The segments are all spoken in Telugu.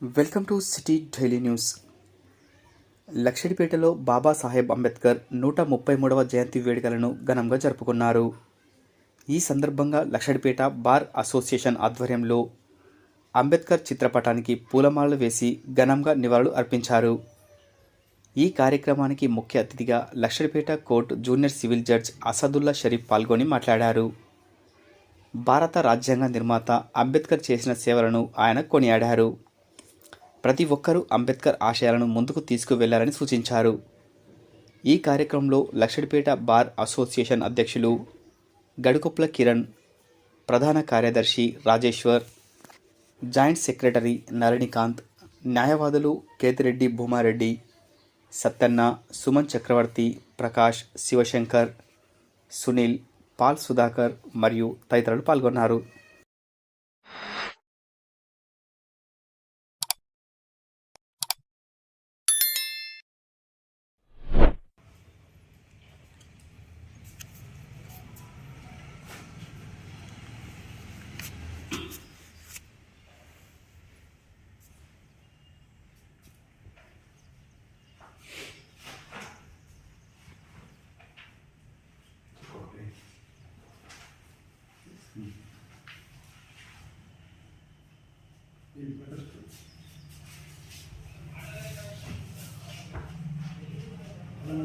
Welcome to city daily news. లక్షడిపేటలో Babasaheb Ambedkar నూట ముప్పై మూడవ జయంతి వేడుకలను ఘనంగా జరుపుకున్నారు. ఈ సందర్భంగా లక్షడిపేట బార్ అసోసియేషన్ ఆధ్వర్యంలో అంబేద్కర్ చిత్రపటానికి పూలమాలలు వేసి ఘనంగా నివాళులు అర్పించారు. ఈ కార్యక్రమానికి ముఖ్య అతిథిగా Lakshadipet court junior civil judge Asadullah Sharif పాల్గొని మాట్లాడారు. భారత రాజ్యాంగ నిర్మాత అంబేద్కర్ చేసిన సేవలను ఆయన కొనియాడారు. ప్రతి ఒక్కరూ అంబేద్కర్ ఆశయాలను ముందుకు తీసుకువెళ్ళారని సూచించారు. ఈ కార్యక్రమంలో లక్షడిపేట బార్ అసోసియేషన్ అధ్యక్షులు గడుకొప్ల కిరణ్ ప్రధాన కార్యదర్శి రాజేశ్వర్ జాయింట్ సెక్రటరీ నళినికాంత్ న్యాయవాదులు కేతిరెడ్డి భూమారెడ్డి సత్తన్న సుమన్ చక్రవర్తి ప్రకాష్ శివశంకర్ సునీల్ పాల్ సుధాకర్ మరియు తదితరులు పాల్గొన్నారు.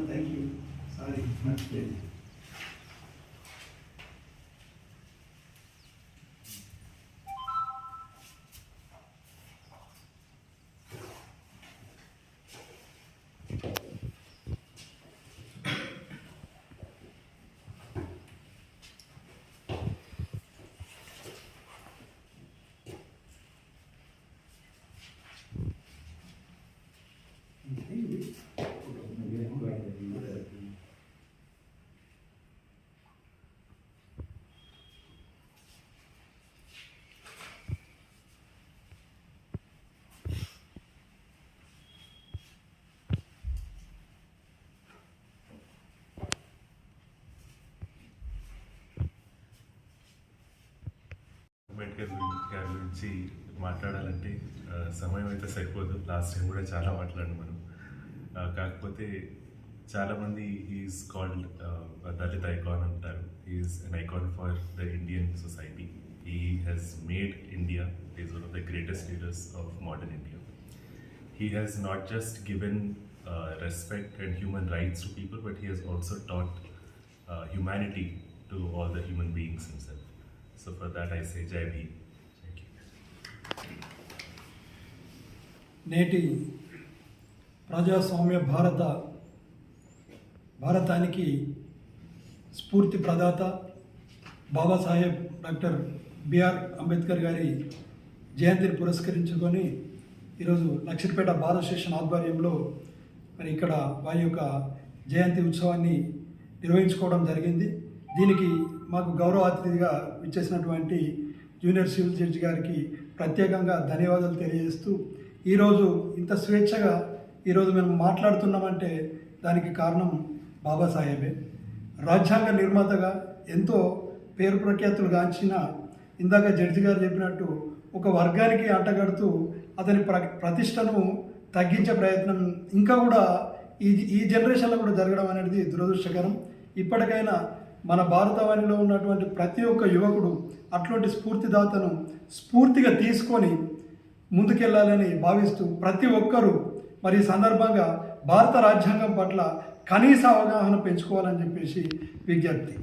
thank you. Sorry, not really. గురించి గారి గురించి మాట్లాడాలంటే ఆ, సమయం అయితే సరిపోదు లాస్ట్ టైం కూడా చాలా మాట్లాడాను మనం ఆ, కాకపోతే చాలామంది ఈజ్ కాల్డ్ దళిత్ ఐకాన్ అంటారు is an icon for the Indian society ఈ has made India is one of the greatest leaders of modern India he has not just given uh, respect and human rights to people, but he has also taught uh, humanity to all the human beings himself. So for that I say Jai Bhim. Thank you. నేటి ప్రజాస్వామ్య భారత భారతానికి స్ఫూర్తి ప్రదాత బాబాసాహెబ్ డాక్టర్ బిఆర్ అంబేద్కర్ గారి జయంతిని పురస్కరించుకొని ఈరోజు లక్షితపేట బార్ అసోసియేషన్ ఆధ్వర్యంలో మరి ఇక్కడ వారి యొక్క జయంతి ఉత్సవాన్ని నిర్వహించుకోవడం జరిగింది దీనికి మాకు గౌరవ అతిథిగా ఇచ్చేసినటువంటి జూనియర్ సివిల్ జడ్జి గారికి ప్రత్యేకంగా ధన్యవాదాలు తెలియజేస్తూ ఈరోజు ఇంత స్వేచ్ఛగా ఈరోజు మేము మాట్లాడుతున్నామంటే దానికి కారణం బాబాసాహెబే. రాజ్యాంగ నిర్మాతగా ఎంతో పేరు ప్రఖ్యాతులు గాంచిన ఇందాక జడ్జి గారు చెప్పినట్టు ఒక వర్గానికి అంటగడుతూ అతని ప్ర ప్రతిష్టను తగ్గించే ప్రయత్నం ఇంకా కూడా ఈ ఈ జనరేషన్లో కూడా జరగడం అనేది దురదృష్టకరం. ఇప్పటికైనా మన భారతవాణిలో ఉన్నటువంటి ప్రతి ఒక్క యువకుడు అట్లాంటి స్ఫూర్తిదాతను స్ఫూర్తిగా తీసుకొని ముందుకెళ్ళాలని భావిస్తూ ప్రతి ఒక్కరూ మరి సందర్భంగా భారత రాజ్యాంగం పట్ల కనీస అవగాహన పెంచుకోవాలని చెప్పేసి విజ్ఞప్తి.